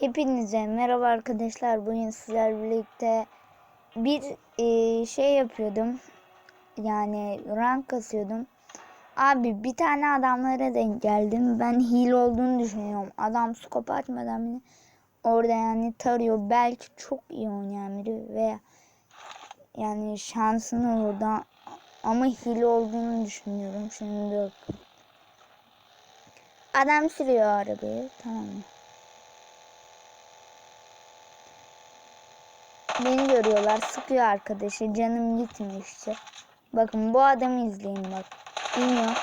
Hepinize merhaba arkadaşlar. Bugün sizlerle birlikte bir e, şey yapıyordum. Yani rank kasıyordum. Abi bir tane adamlara denk geldim. Ben hile olduğunu düşünüyorum. Adam skop atmadan beni orada yani tarıyor. Belki çok iyi oynayan biri veya yani şansını orada ama hile olduğunu düşünüyorum. Şimdi bakın. Adam sürüyor arabayı. Tamam mı? Beni görüyorlar. Sıkıyor arkadaşı. Canım gitmiyor. Bakın bu adamı izleyin bak. İniyor.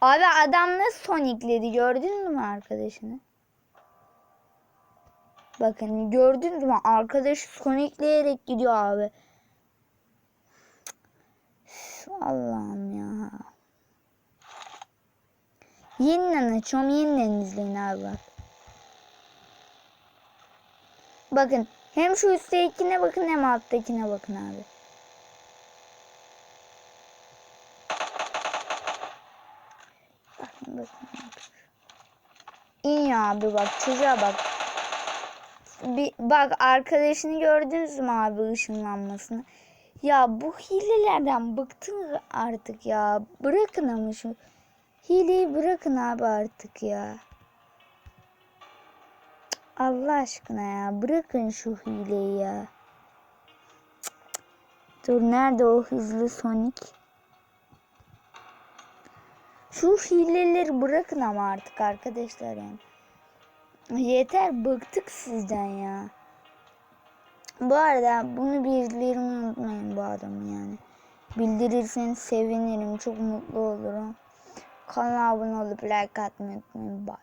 Abi adam nasıl sonikledi gördün mü arkadaşını? Bakın gördünüz mü? Arkadaşı sonikleyerek gidiyor abi. Allah'ım ya. Yeniden açıyorum. Yeniden izleyin abi bak. Bakın hem şu üsttekine bakın hem alttakine bakın abi. Bakın bakın. İniyor abi bak çocuğa bak. Bir, bak arkadaşını gördünüz mü abi ışınlanmasını? Ya bu hilelerden bıktım artık ya. Bırakın ama şu hileyi bırakın abi artık ya. Allah aşkına ya bırakın şu hileyi ya. Cık, cık. Dur nerede o hızlı Sonic? Şu hileleri bırakın ama artık arkadaşlar yani. Yeter bıktık sizden ya. Bu arada bunu birileri unutmayın bu adamı yani. Bildirirseniz sevinirim. Çok mutlu olurum. Kanala abone olup like atmayı unutmayın. Bye.